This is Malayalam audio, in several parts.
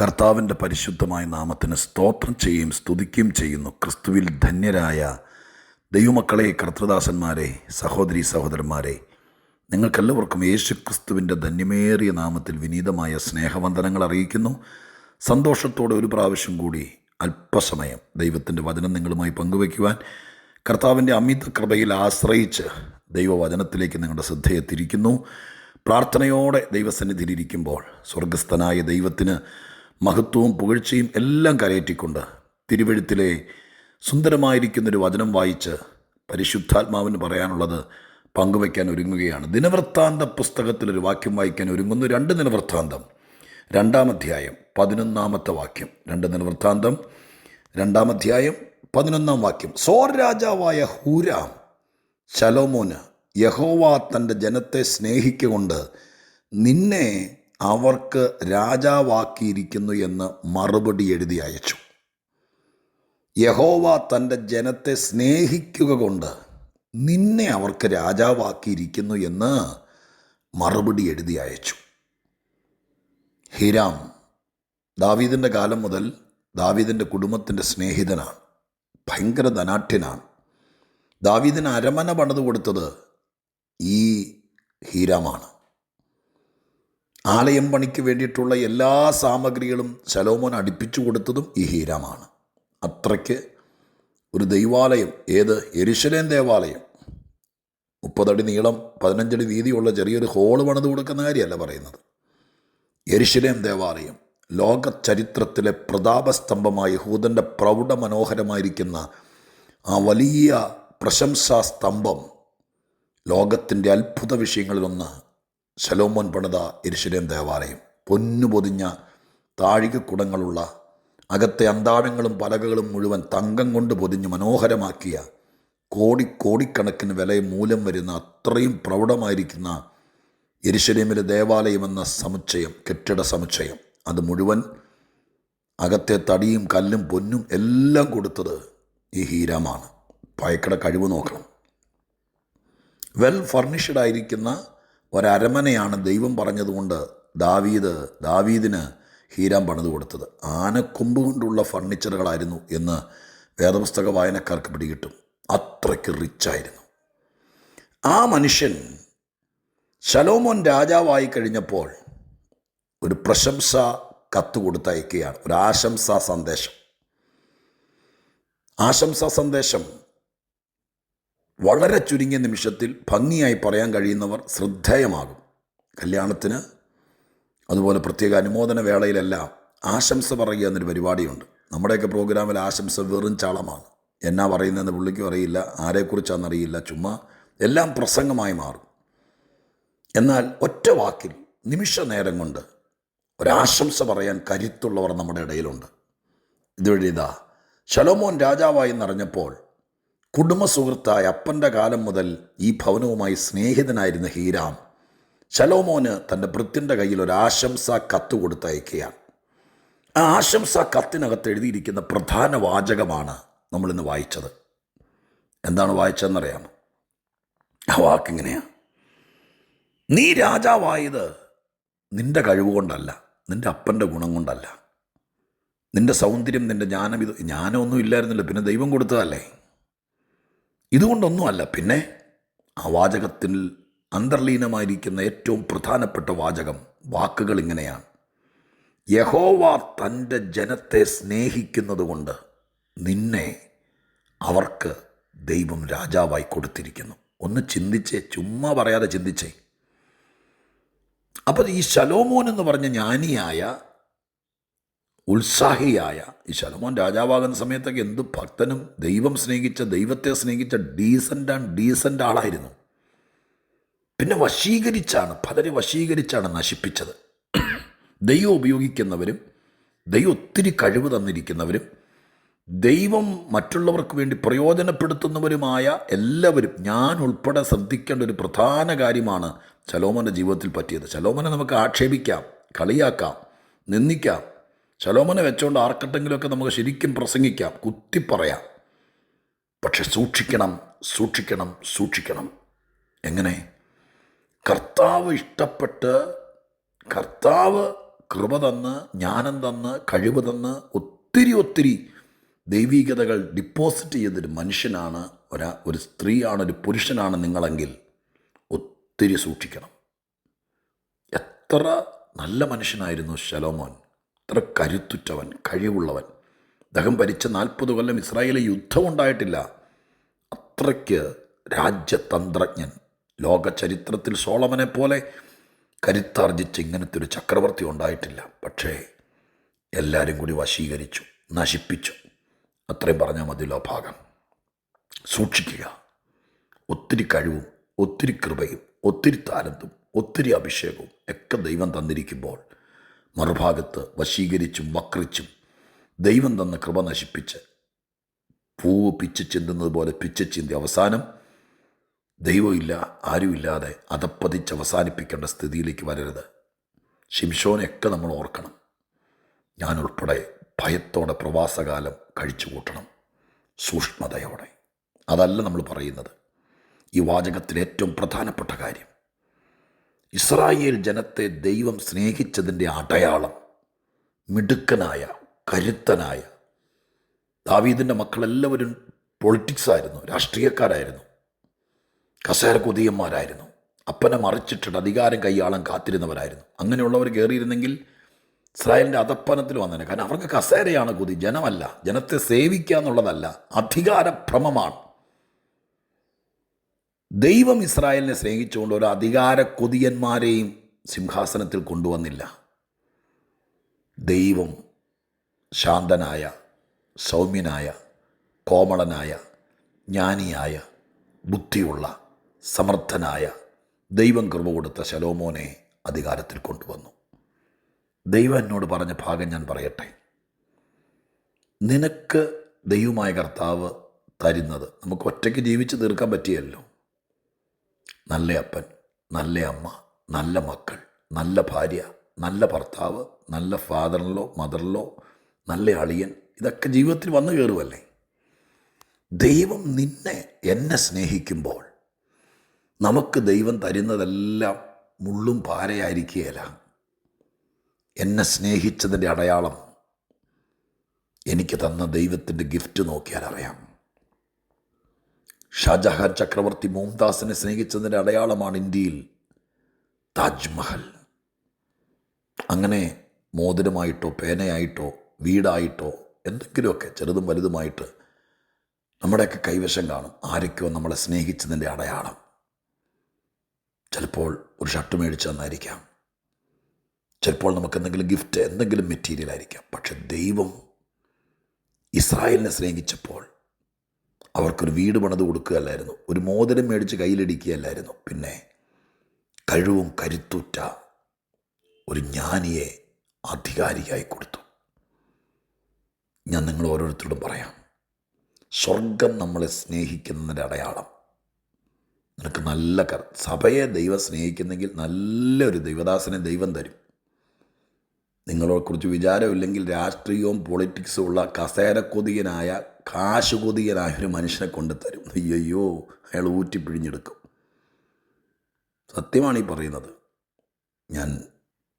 കർത്താവിന്റെ പരിശുദ്ധമായ നാമത്തിന് സ്തോത്രം ചെയ്യുകയും സ്തുതിക്കുകയും ചെയ്യുന്നു. ക്രിസ്തുവിൽ ധന്യരായ ദൈവമക്കളെ കർത്തൃദാസന്മാരെ സഹോദരി സഹോദരന്മാരെ നിങ്ങൾക്കെല്ലാവർക്കും യേശു ക്രിസ്തുവിന്റെ ധന്യമേറിയ നാമത്തിൽ വിനീതമായ സ്നേഹവന്ദനങ്ങൾ അറിയിക്കുന്നു. സന്തോഷത്തോടെ ഒരു പ്രാവശ്യം കൂടി അല്പസമയം ദൈവത്തിന്റെ വചനം നിങ്ങളുമായി പങ്കുവയ്ക്കുവാൻ കർത്താവിന്റെ അമിത കൃപയിൽ ആശ്രയിച്ച് ദൈവവചനത്തിലേക്ക് നിങ്ങളുടെ ശ്രദ്ധയെ തിരിക്കുന്നു പ്രാർത്ഥനയോടെ ദൈവസന്നിധിയിലിരിക്കുമ്പോൾ സ്വർഗസ്ഥനായ ദൈവത്തിന് മഹത്വവും പുകഴ്ചയും എല്ലാം കരയറ്റിക്കൊണ്ട് തിരുവഴുത്തിലെ സുന്ദരമായിരിക്കുന്നൊരു വചനം വായിച്ച് പരിശുദ്ധാത്മാവിന് പറയാനുള്ളത് പങ്കുവയ്ക്കാൻ ഒരുങ്ങുകയാണ്. ദിനവൃത്താന്ത പുസ്തകത്തിലൊരു വാക്യം വായിക്കാൻ ഒരുങ്ങുന്നു. രണ്ട് ദിനവൃത്താന്തം. രണ്ടാം അധ്യായം പതിനൊന്നാമത്തെ വാക്യം. രണ്ട് ദിനവൃത്താന്തം രണ്ടാം അധ്യായം പതിനൊന്നാം വാക്യം. സോർ രാജാവായ ഹൂരാം ശലോമോന് യഹോവ തന്റെ ജനത്തെ സ്നേഹിക്കൊണ്ട് നിന്നെ അവർക്ക് രാജാവാക്കിയിരിക്കുന്നു എന്ന് മറുപടി എഴുതി അയച്ചു. യഹോവ തന്റെ ജനത്തെ സ്നേഹിക്കുക കൊണ്ട് നിന്നെ അവർക്ക് രാജാവാക്കിയിരിക്കുന്നു എന്ന് മറുപടി എഴുതി അയച്ചു. ഹിരാം ദാവീദിന്റെ കാലം മുതൽ ദാവീദിന്റെ കുടുംബത്തിന്റെ സ്നേഹിതനാണ് ഭയങ്കര ധനാഠ്യനാണ് ദാവീദിന് അരമന പണിത് കൊടുത്തത് ഈ ഹീരാമാണ്. ആലയം പണിക്ക് വേണ്ടിയിട്ടുള്ള എല്ലാ സാമഗ്രികളും ശലോമോൻ അടുപ്പിച്ചു കൊടുത്തതും ഈ ഹീരാമാണ്. അത്രയ്ക്ക് ഒരു ദൈവാലയം ഏത്? എരിശലേം ദേവാലയം. മുപ്പതടി നീളം പതിനഞ്ചടി വീതിയുള്ള ചെറിയൊരു ഹോൾ പണിത് കൊടുക്കുന്ന കാര്യമല്ല പറയുന്നത്. എരിശലേം ദേവാലയം ലോക ചരിത്രത്തിലെ പ്രതാപസ്തംഭമായ ഹൂതന്റെ പ്രൗഢ മനോഹരമായിരിക്കുന്ന ആ വലിയ പ്രശംസാ സ്തംഭം ലോകത്തിന്റെ അത്ഭുത വിഷയങ്ങളിലൊന്ന് ശലോമോൻ പണിത എരിശിലേം ദേവാലയം. പൊന്നു പൊതിഞ്ഞ താഴികക്കുടങ്ങളുള്ള അകത്തെ അന്താഴങ്ങളും പലകകളും മുഴുവൻ തങ്കം കൊണ്ട് പൊതിഞ്ഞ് മനോഹരമാക്കിയ കോടി കോടിക്കണക്കിന് വില മൂലം വരുന്ന അത്രയും പ്രൗഢമായിരിക്കുന്ന എരിശലേമിലെ ദേവാലയമെന്ന സമുച്ചയം കെട്ടിട സമുച്ചയം. അത് മുഴുവൻ അകത്തെ തടിയും കല്ലും പൊന്നും എല്ലാം കൊടുത്തത് ഈ ഹീരാമാണ്. പായക്കട കഴിവ് നോക്കണം. വെൽ ഫർണിഷ്ഡ് ആയിരിക്കുന്ന ഒരരമനയാണ് ദൈവം പറഞ്ഞതുകൊണ്ട് ദാവീദ് ദാവീദിന് ഹീരാം പണിത് കൊടുത്തത്. ആനക്കൊമ്പ് കൊണ്ടുള്ള ഫർണിച്ചറുകളായിരുന്നു എന്ന് വേദപുസ്തക വായനക്കാർക്ക് പിടികിട്ടും. അത്രയ്ക്ക് റിച്ചായിരുന്നു. ആ മനുഷ്യൻ ശലോമോൻ രാജാവായി കഴിഞ്ഞപ്പോൾ ഒരു പ്രശംസ കത്ത് കൊടുത്തയക്കുകയാണ്. ഒരു ആശംസാ സന്ദേശം. ആശംസാ സന്ദേശം. വളരെ ചുരുങ്ങിയ നിമിഷത്തിൽ ഭംഗിയായി പറയാൻ കഴിയുന്നവർ ശ്രദ്ധേയമാകും. കല്യാണത്തിന് അതുപോലെ പ്രത്യേക അനുമോദന വേളയിലെല്ലാം ആശംസ പറയുക എന്നൊരു പരിപാടിയുണ്ട്. നമ്മുടെയൊക്കെ പ്രോഗ്രാമിൽ ആശംസ വെറും ചാളമാണ്. എന്നാ പറയുന്നതെന്ന് പുള്ളിക്കും അറിയില്ല ആരെക്കുറിച്ചാണെന്നറിയില്ല ചുമ്മാ എല്ലാം പ്രസംഗമായി മാറും. എന്നാൽ ഒറ്റ വാക്കിൽ നിമിഷ നേരം കൊണ്ട് ഒരാശംസ പറയാൻ കരുത്തുള്ളവർ നമ്മുടെ ഇടയിലുണ്ട്. ഇതുവഴി ഇതാ ശലോമോൻ രാജാവായി എന്നറിഞ്ഞപ്പോൾ കുടുംബ സുഹൃത്തായ അപ്പന്റെ കാലം മുതൽ ഈ ഭവനവുമായി സ്നേഹിതനായിരുന്ന ഹീരാം ശലോമോന് തന്റെ ഭൃത്യന്റെ കയ്യിൽ ഒരു ആശംസ കത്ത് കൊടുത്തയക്കുകയാണ്. ആ ആശംസാ കത്തിനകത്ത് എഴുതിയിരിക്കുന്ന പ്രധാന വാചകമാണ് നമ്മളിന്ന് വായിച്ചത്. എന്താണ് വായിച്ചതെന്നറിയാമോ? ആ വാക്കിങ്ങനെയാണ് നീ രാജാവായത് നിന്റെ കഴിവുകൊണ്ടല്ല നിന്റെ അപ്പന്റെ ഗുണം കൊണ്ടല്ല. നിന്റെ സൗന്ദര്യം നിന്റെ ജ്ഞാനം ഇത് ജ്ഞാനമൊന്നും ഇല്ലായിരുന്നില്ല പിന്നെ ദൈവം കൊടുത്തതല്ലേ? ഇതുകൊണ്ടൊന്നുമല്ല. പിന്നെ ആ വാചകത്തിൽ അന്തർലീനമായിരിക്കുന്ന ഏറ്റവും പ്രധാനപ്പെട്ട വാചകം വാക്കുകൾ ഇങ്ങനെയാണ്. യഹോവ തന്റെ ജനത്തെ സ്നേഹിക്കുന്നതുകൊണ്ട് നിന്നെ അവർക്ക് ദൈവം രാജാവായി കൊടുത്തിരിക്കുന്നു. ഒന്ന് ചിന്തിച്ചേ ചുമ്മാ പറയാതെ ചിന്തിച്ചേ. അപ്പോൾ ഈ ശലോമോൻ എന്ന് പറഞ്ഞ ജ്ഞാനിയായ ഉത്സാഹിയായ ഈ ശലോമോൻ രാജാവാകുന്ന സമയത്തൊക്കെ എന്ത് ഭക്തനും ദൈവം സ്നേഹിച്ച ദൈവത്തെ സ്നേഹിച്ച ഡീസന്റ് ആൻഡ് ഡീസന്റ് ആളായിരുന്നു. പിന്നെ വശീകരിച്ചാണ് പലരെ വശീകരിച്ചാണ് നശിപ്പിച്ചത്. ദൈവം ഉപയോഗിക്കുന്നവരും ദൈവം ഒത്തിരി കഴിവ് തന്നിരിക്കുന്നവരും ദൈവം മറ്റുള്ളവർക്ക് വേണ്ടി പ്രയോജനപ്പെടുത്തുന്നവരുമായ എല്ലാവരും ഞാൻ ഉൾപ്പെടെ ശ്രദ്ധിക്കേണ്ട ഒരു പ്രധാന കാര്യമാണ് ശലോമന്റെ ജീവിതത്തിൽ പറ്റിയത്. ശലോമനെ നമുക്ക് ആക്ഷേപിക്കാം കളിയാക്കാം നിന്ദിക്കാം. ശലോമനെ വെച്ചുകൊണ്ട് ആർക്കട്ടെങ്കിലുമൊക്കെ നമുക്ക് ശരിക്കും പ്രസംഗിക്കാം കുത്തിപ്പറയാം പക്ഷെ സൂക്ഷിക്കണം സൂക്ഷിക്കണം സൂക്ഷിക്കണം. എങ്ങനെ? കർത്താവ് ഇഷ്ടപ്പെട്ട് കർത്താവ് കൃപ തന്ന് ജ്ഞാനം തന്ന് കഴിവ് തന്ന് ഒത്തിരി ഒത്തിരി ദൈവീകതകൾ ഡിപ്പോസിറ്റ് ചെയ്തൊരു മനുഷ്യനാണ് ഒരാ ഒരു സ്ത്രീയാണ് ഒരു പുരുഷനാണ് നിങ്ങളെങ്കിൽ ഒത്തിരി സൂക്ഷിക്കണം. എത്ര നല്ല മനുഷ്യനായിരുന്നു ശലോമോൻ. എത്ര കരുത്തുറ്റവൻ കഴിവുള്ളവൻ. അദ്ദേഹം ഭരിച്ച നാൽപ്പത് കൊല്ലം ഇസ്രായേലിൽ യുദ്ധമുണ്ടായിട്ടില്ല അത്രയ്ക്ക് രാജ്യതന്ത്രജ്ഞൻ ലോക ചരിത്രത്തിൽ സോളമനെ പോലെ കരുത്താർജിച്ച് ഇങ്ങനത്തെ ഒരു ചക്രവർത്തി ഉണ്ടായിട്ടില്ല. പക്ഷേ എല്ലാവരും കൂടി വശീകരിച്ചു നശിപ്പിച്ചു. അത്രയും പറഞ്ഞാൽ മതിയല്ലോ ഭാഗം സൂക്ഷിക്കുക. ഒത്തിരി കഴിവും ഒത്തിരി കൃപയും ഒത്തിരി താലന്തും ഒത്തിരി അഭിഷേകവും ഒക്കെ ദൈവം തന്നിരിക്കുമ്പോൾ മറുഭാഗത്ത് വശീകരിച്ചും വക്രിച്ചും ദൈവം തന്ന കൃപ നശിപ്പിച്ച് പൂവ് പിച്ച് ചിന്തുന്നത് പോലെ പിച്ച് ചിന്തി. അവസാനം ദൈവമില്ല ആരുമില്ലാതെ അതപ്പതിച്ച് അവസാനിപ്പിക്കേണ്ട സ്ഥിതിയിലേക്ക് വരരുത്. ശിംഷോനെയൊക്കെ നമ്മൾ ഓർക്കണം. ഞാൻ ഉൾപ്പെടെ ഭയത്തോടെ പ്രവാസകാലം കഴിച്ചു കൂട്ടണം സൂക്ഷ്മതയോടെ. അതല്ല നമ്മൾ പറയുന്നത്. ഈ വാചകത്തിലെ ഏറ്റവും പ്രധാനപ്പെട്ട കാര്യം. ഇസ്രായേൽ ജനത്തെ ദൈവം സ്നേഹിച്ചതിന്റെ അടയാളം മിടുക്കനായ കരുത്തനായ. ദാവീദിന്റെ മക്കളെല്ലാവരും പൊളിറ്റിക്സ് ആയിരുന്നു രാഷ്ട്രീയക്കാരായിരുന്നു കസേര കൊതിയന്മാരായിരുന്നു അപ്പനെ മറിച്ചിട്ടിട്ട് അധികാരം കൈയാളം കാത്തിരുന്നവരായിരുന്നു. അങ്ങനെയുള്ളവർ കയറിയിരുന്നെങ്കിൽ ഇസ്രായേലിന്റെ അധപ്പനത്തിൽ വന്നേനെ. കാരണം അവർക്ക് കസേരയാണ് കൊതി ജനമല്ല. ജനത്തെ സേവിക്കുക എന്നുള്ളതല്ല അധികാരഭ്രമമാണ്. ദൈവം ഇസ്രായേലിനെ സ്നേഹിച്ചുകൊണ്ട് ഒരു അധികാര കൊതിയന്മാരെയും സിംഹാസനത്തിൽ കൊണ്ടുവന്നില്ല. ദൈവം ശാന്തനായ സൗമ്യനായ കോമളനായ ജ്ഞാനിയായ ബുദ്ധിയുള്ള സമർത്ഥനായ ദൈവം കൃപ കൊടുത്ത ശലോമോനെ അധികാരത്തിൽ കൊണ്ടുവന്നു. ദൈവം എന്നോട് പറഞ്ഞ ഭാഗം ഞാൻ പറയട്ടെ. നിനക്ക് ദൈവമായ കർത്താവ് തരുന്നത് നമുക്ക് ഒറ്റയ്ക്ക് ജീവിച്ച് തീർക്കാൻ പറ്റിയല്ലോ. നല്ല അപ്പൻ നല്ല അമ്മ നല്ല മക്കൾ നല്ല ഭാര്യ നല്ല ഭർത്താവ് നല്ല ഫാദറിലോ മദറിലോ നല്ല അളിയൻ. ഇതൊക്കെ ജീവിതത്തിൽ വന്നു കയറുമല്ലേ ദൈവം നിന്നെ എന്നെ സ്നേഹിക്കുമ്പോൾ നമുക്ക് ദൈവം തരുന്നതെല്ലാം മുള്ളും പാരയായിരിക്കുകയില്ല. എന്നെ സ്നേഹിച്ചതിന്റെ അടയാളം എനിക്ക് തന്ന ദൈവത്തിന്റെ ഗിഫ്റ്റ് നോക്കിയാൽ അറിയാം ഷാജഹാൻ ചക്രവർത്തി മുംതാസിനെ സ്നേഹിച്ചതിന്റെ അടയാളമാണ് ഇന്ത്യയിൽ താജ്മഹൽ. അങ്ങനെ മോതിരമായിട്ടോ പേനയായിട്ടോ വീടായിട്ടോ എന്തെങ്കിലുമൊക്കെ ചെറുതും വലുതുമായിട്ട് നമ്മുടെയൊക്കെ കൈവശം കാണും. ആരൊക്കെയോ നമ്മളെ സ്നേഹിച്ചതിന്റെ അടയാളം. ചിലപ്പോൾ ഒരു ഷർട്ട് മേടിച്ചു തന്നായിരിക്കാം. ചിലപ്പോൾ നമുക്ക് എന്തെങ്കിലും ഗിഫ്റ്റ് എന്തെങ്കിലും മെറ്റീരിയൽ ആയിരിക്കാം. പക്ഷെ ദൈവം ഇസ്രായേലിനെ സ്നേഹിച്ചപ്പോൾ അവർക്കൊരു വീട് പണിത് കൊടുക്കുകയല്ലായിരുന്നു. ഒരു മോതിരം മേടിച്ച് കയ്യിലിടിക്കുകയല്ലായിരുന്നു. പിന്നെ കഴിവും കരുത്തുറ്റ ഒരു ജ്ഞാനിയെ അധികാരിയായി കൊടുത്തു. ഞാൻ നിങ്ങൾ ഓരോരുത്തരോടും പറയാം. സ്വർഗം നമ്മളെ സ്നേഹിക്കുന്നതിന്റെ അടയാളം. നിനക്ക് നല്ല കർ സഭയെ ദൈവം സ്നേഹിക്കുന്നെങ്കിൽ നല്ലൊരു ദൈവദാസനെ ദൈവം തരും. നിങ്ങളെക്കുറിച്ച് വിചാരമില്ലെങ്കിൽ രാഷ്ട്രീയവും പൊളിറ്റിക്സും ഉള്ള കസേരക്കൊതിയനായ കാശ് കൊതിയനായ ഒരു മനുഷ്യനെ കൊണ്ട് തരും അയ്യോ അയാൾ ഊറ്റി പിഴിഞ്ഞെടുക്കും. സത്യമാണ് ഈ പറയുന്നത്. ഞാൻ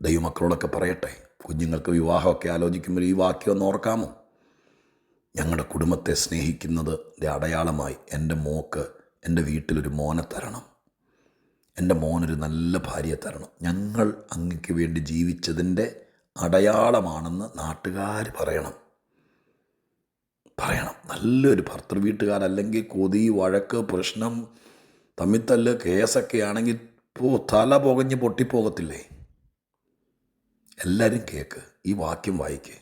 ദൈവമക്കളോടൊക്കെ പറയട്ടെ കുഞ്ഞുങ്ങൾക്ക് വിവാഹമൊക്കെ ആലോചിക്കുമ്പോൾ ഈ വാക്യം ഒന്ന് ഓർക്കാമോ? ഞങ്ങളുടെ കുടുംബത്തെ സ്നേഹിക്കുന്നതിന്റെ അടയാളമായി എന്റെ മോക്ക് എന്റെ വീട്ടിലൊരു മോനെ തരണം. എന്റെ മോനൊരു നല്ല ഭാര്യയെ തരണം. ഞങ്ങൾ അങ്ങക്ക് വേണ്ടി ജീവിച്ചതിന്റെ അടയാളമാണെന്ന് നാട്ടുകാർ പറയണം. പറയണം. നല്ലൊരു ഭർത്തൃ വീട്ടുകാരല്ലെങ്കിൽ കൊതി വഴക്ക് പ്രശ്നം തമ്മിത്തല്ല് കേസൊക്കെ ആണെങ്കിൽ പോ തല പുകഞ്ഞ് പൊട്ടിപ്പോകത്തില്ലേ? എല്ലാവരും കേക്ക് ഈ വാക്യം വായിക്ക്.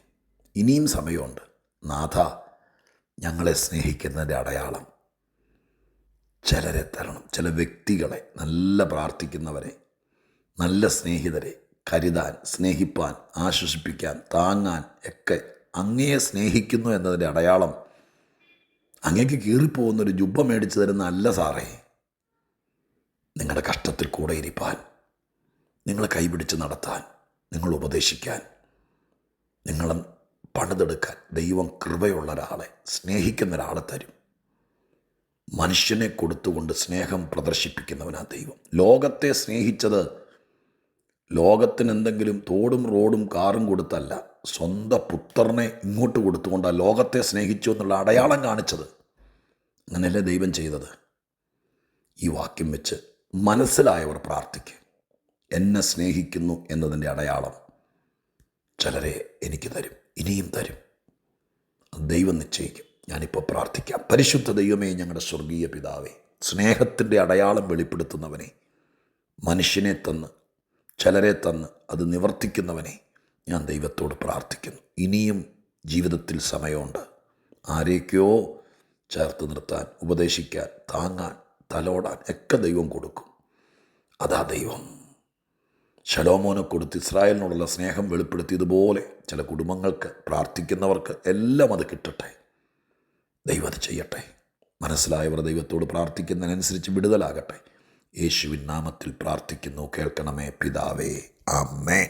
ഇനിയും സമയമുണ്ട്. നാഥ ഞങ്ങളെ സ്നേഹിക്കുന്നതിന്റെ അടയാളം. ചിലരെ തരണം. ചില വ്യക്തികളെ നല്ല പ്രാർത്ഥിക്കുന്നവരെ നല്ല സ്നേഹിതരെ കരുതാൻ സ്നേഹിപ്പാൻ ആശ്വസിപ്പിക്കാൻ താങ്ങാൻ ഒക്കെ അങ്ങയെ സ്നേഹിക്കുന്നു എന്നതിന്റെ അടയാളം അങ്ങേക്ക് കീറിപ്പോകുന്നൊരു ജുബ്ബ മേടിച്ചു തരുന്ന അല്ല സാറേ. നിങ്ങളുടെ കഷ്ടത്തിൽ കൂടെ ഇരിപ്പാൻ നിങ്ങളെ കൈപിടിച്ച് നടത്താൻ നിങ്ങൾ ഉപദേശിക്കാൻ നിങ്ങളെ പണിതെടുക്കാൻ ദൈവം കൃപയുള്ള ഒരാളെ സ്നേഹിക്കുന്ന ഒരാളെ തരും. മനുഷ്യനെ കൊടുത്തുകൊണ്ട് സ്നേഹം പ്രദർശിപ്പിക്കുന്നവനാ ദൈവം. ലോകത്തെ സ്നേഹിച്ചത് ലോകത്തിന് എന്തെങ്കിലും തോടും റോഡും കാറും കൊടുത്തല്ല സ്വന്തം പുത്രനെ ഇങ്ങോട്ട് കൊടുത്തുകൊണ്ട് ആ ലോകത്തെ സ്നേഹിച്ചു എന്നുള്ള അടയാളം കാണിച്ചത് അങ്ങനെയല്ലേ ദൈവം ചെയ്തത്? ഈ വാക്യം വെച്ച് മനസ്സിലായവർ പ്രാർത്ഥിക്കും. എന്നെ സ്നേഹിക്കുന്നു എന്നതിന്റെ അടയാളം ചിലരെ എനിക്ക് തരും ഇനിയും തരും. ദൈവം നിശ്ചയിക്കും. ഞാനിപ്പോൾ പ്രാർത്ഥിക്കാം. പരിശുദ്ധ ദൈവമേ ഞങ്ങളുടെ സ്വർഗീയ പിതാവേ സ്നേഹത്തിന്റെ അടയാളം വെളിപ്പെടുത്തുന്നവനെ മനുഷ്യനെ തന്ന് ചിലരെ തന്ന് അത് നിവർത്തിക്കുന്നവനെ ഞാൻ ദൈവത്തോട് പ്രാർത്ഥിക്കുന്നു. ഇനിയും ജീവിതത്തിൽ സമയമുണ്ട്. ആരെയൊക്കെയോ ചേർത്ത് നിർത്താൻ ഉപദേശിക്കാൻ താങ്ങാൻ തലോടാൻ ഒക്കെ ദൈവം കൊടുക്കും. അതാ ദൈവം. ശലോമോനെ കൊടുത്ത് ഇസ്രായേലിനോടുള്ള സ്നേഹം വെളിപ്പെടുത്തിയതുപോലെ ചില കുടുംബങ്ങൾക്ക് പ്രാർത്ഥിക്കുന്നവർക്ക് എല്ലാം അത് കിട്ടട്ടെ. ദൈവം അത് ചെയ്യട്ടെ. മനസ്സിലായവർ ദൈവത്തോട് പ്രാർത്ഥിക്കുന്നതിനനുസരിച്ച് വിടുതലാകട്ടെ. യേശുവിൻ നാമത്തിൽ പ്രാർത്ഥിക്കുന്നു. കേൾക്കണമേ പിതാവേ. ആമേ